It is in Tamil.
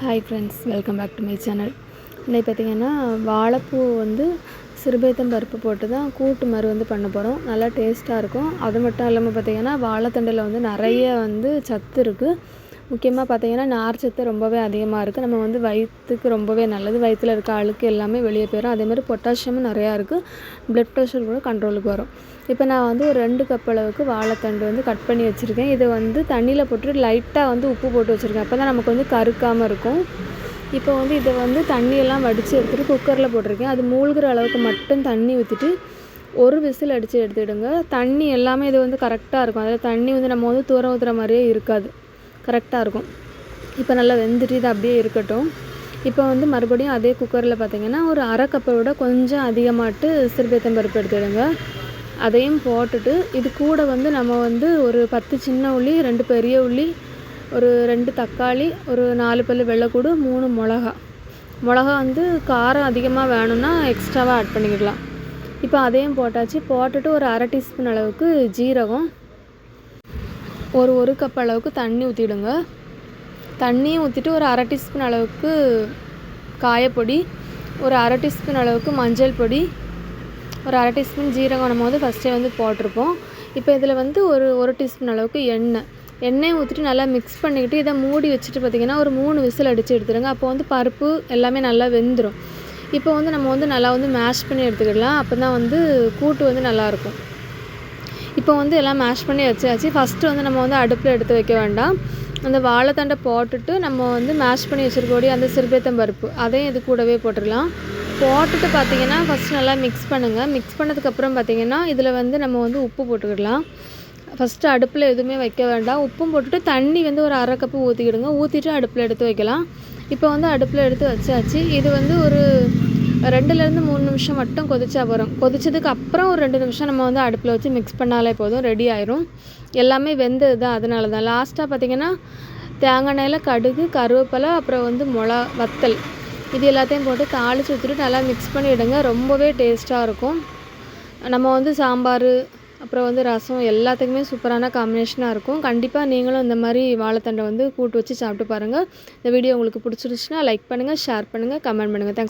Hi friends welcome back to my channel இன்னைக்கு பார்த்தீங்கன்னா வாழைப்பூ வந்து சிறுபேத்தம் பருப்பு போட்டு தான் கூட்டு மாதிரி வந்து பண்ண போகிறோம் நல்லா டேஸ்ட்டாக இருக்கும். அது மட்டும் இல்லாமல் பார்த்தீங்கன்னா வாழைத்தண்டில் வந்து நிறைய வந்து சத்து இருக்குது முக்கியமாக பார்த்தீங்கன்னா நார் சத்து ரொம்பவே அதிகமாக இருக்குது நம்ம வந்து வயிற்றுக்கு ரொம்பவே நல்லது. வயிற்றில் இருக்க அழுக்கு எல்லாமே வெளியே போயிடும் அதேமாதிரி பொட்டாசியமும் நிறையா இருக்குது ப்ளட் ப்ரெஷர் கூட கண்ட்ரோலுக்கு வரும். இப்போ நான் வந்து ஒரு ரெண்டு கப் அளவுக்கு வாழைத்தண்டு வந்து கட் பண்ணி வச்சுருக்கேன். இதை வந்து தண்ணியில் போட்டு லைட்டாக வந்து உப்பு போட்டு வச்சுருக்கேன். அப்போ தான் நமக்கு வந்து கருக்காமல் இருக்கும். இப்போ வந்து இதை வந்து தண்ணியெல்லாம் வடித்து எடுத்துகிட்டு குக்கரில் போட்டிருக்கேன். அது மூழ்கிற அளவுக்கு மட்டும் தண்ணி ஊற்றிட்டு ஒரு விசில் அடித்து எடுத்துடுங்க. தண்ணி எல்லாமே இது வந்து கரெக்டாக இருக்கும். அதில் தண்ணி வந்து நம்ம வந்து தூரம் ஊற்றுற மாதிரியே இருக்காது. கரெக்டாக இருக்கும். இப்போ நல்லா வெந்துட்டு இது அப்படியே இருக்கட்டும். இப்போ வந்து மறுபடியும் அதே குக்கரில் பார்த்திங்கன்னா ஒரு அரை கப்பை விட கொஞ்சம் அதிகமாட்டு சிறுபேத்தம் பருப்பு எடுத்துடுங்க. அதையும் போட்டுட்டு இது கூட வந்து நம்ம வந்து ஒரு பத்து சின்ன உள்ளி ரெண்டு பெரிய உள்ளி ஒரு ரெண்டு தக்காளி ஒரு நாலு பல்லு வெள்ளைக்கூடு மூணு மிளகா. மிளகா வந்து காரம் அதிகமாக வேணும்னா எக்ஸ்ட்ராவாக ஆட் பண்ணிக்கிடலாம். இப்போ அதையும் போட்டாச்சு. போட்டுட்டு ஒரு அரை டீஸ்பூன் அளவுக்கு ஜீரகம். ஒரு ஒரு கப் அளவுக்கு தண்ணி ஊற்றிடுங்க தண்ணியும் ஊற்றிட்டு ஒரு அரை டீஸ்பூன் அளவுக்கு காயப்பொடி ஒரு அரை டீஸ்பூன் அளவுக்கு மஞ்சள் பொடி ஒரு அரை டீஸ்பூன் ஜீரகம் நம்ம வந்து ஃபஸ்ட்டே வந்து போட்டிருப்போம். இப்போ இதில் வந்து ஒரு ஒரு டீஸ்பூன் அளவுக்கு எண்ணெய். எண்ணெய் ஊற்றிட்டு நல்லா மிக்ஸ் பண்ணிக்கிட்டு இதை மூடி வச்சுட்டு பார்த்திங்கன்னா ஒரு மூணு விசில் அடித்து எடுத்துருங்க அப்போ வந்து பருப்பு எல்லாமே நல்லா வெந்துடும் இப்போ வந்து நம்ம வந்து நல்லா வந்து மேஷ் பண்ணி எடுத்துக்கிடலாம். அப்போ தான் வந்து கூட்டு வந்து நல்லாயிருக்கும் இப்போ வந்து எல்லாம் மேஷ் பண்ணி வச்சாச்சு. ஃபஸ்ட்டு வந்து நம்ம வந்து அடுப்பில் எடுத்து வைக்க வேண்டாம். அந்த வாழைத்தண்டை போட்டுட்டு நம்ம வந்து மேஷ் பண்ணி வச்சுருக்கோடி அந்த சிறுபேத்தம் பருப்பு அதையும் இது கூடவே போட்டுடலாம். போட்டுட்டு பார்த்திங்கன்னா ஃபஸ்ட் நல்லா மிக்ஸ் பண்ணுங்கள் மிக்ஸ் பண்ணதுக்கப்புறம் பார்த்திங்கன்னா இதில் வந்து நம்ம வந்து உப்பு போட்டுக்கிடலாம். ஃபஸ்ட்டு அடுப்பில் எதுவுமே வைக்க வேண்டாம். உப்பும் போட்டுட்டு தண்ணி வந்து ஒரு அரை கப்பு ஊற்றிக்கிடுங்க ஊற்றிட்டு அடுப்பில் எடுத்து வைக்கலாம். இப்போ வந்து அடுப்பில் எடுத்து வச்சாச்சு. இது வந்து ஒரு ரெண்டுலேருந்து மூணு நிமிஷம் மட்டும் கொதிச்சா வரும். கொதிச்சதுக்கு அப்புறம் ஒரு ரெண்டு நிமிஷம் நம்ம வந்து அடுப்பில் வச்சு மிக்ஸ் பண்ணாலே போதும் ரெடி ஆயிரும். எல்லாமே வெந்தது தான் அதனால தான். லாஸ்ட்டாக பார்த்திங்கன்னா தேங்காய் எண்ணெயில் கடுகு கருவேப்பிலை அப்புறம் வந்து மொளா வத்தல். இது எல்லாத்தையும் போட்டு தாளித்து ஊற்றிட்டு நல்லா மிக்ஸ் பண்ணிவிடுங்க ரொம்பவே டேஸ்ட்டாக இருக்கும். நம்ம வந்து சாம்பார் அப்புறம் வந்து ரசம் எல்லாத்துக்குமே சூப்பரான காம்பினேஷனாக இருக்கும். கண்டிப்பாக நீங்களும் இந்த மாதிரி வாழைத்தண்டை வந்து கூட்டு வச்சு சாப்பிட்டு பாருங்கள் இந்த வீடியோ உங்களுக்கு பிடிச்சிருச்சுன்னா லைக் பண்ணுங்கள் ஷேர் பண்ணுங்கள் கமெண்ட் பண்ணுங்கள் தேங்க்ஸ்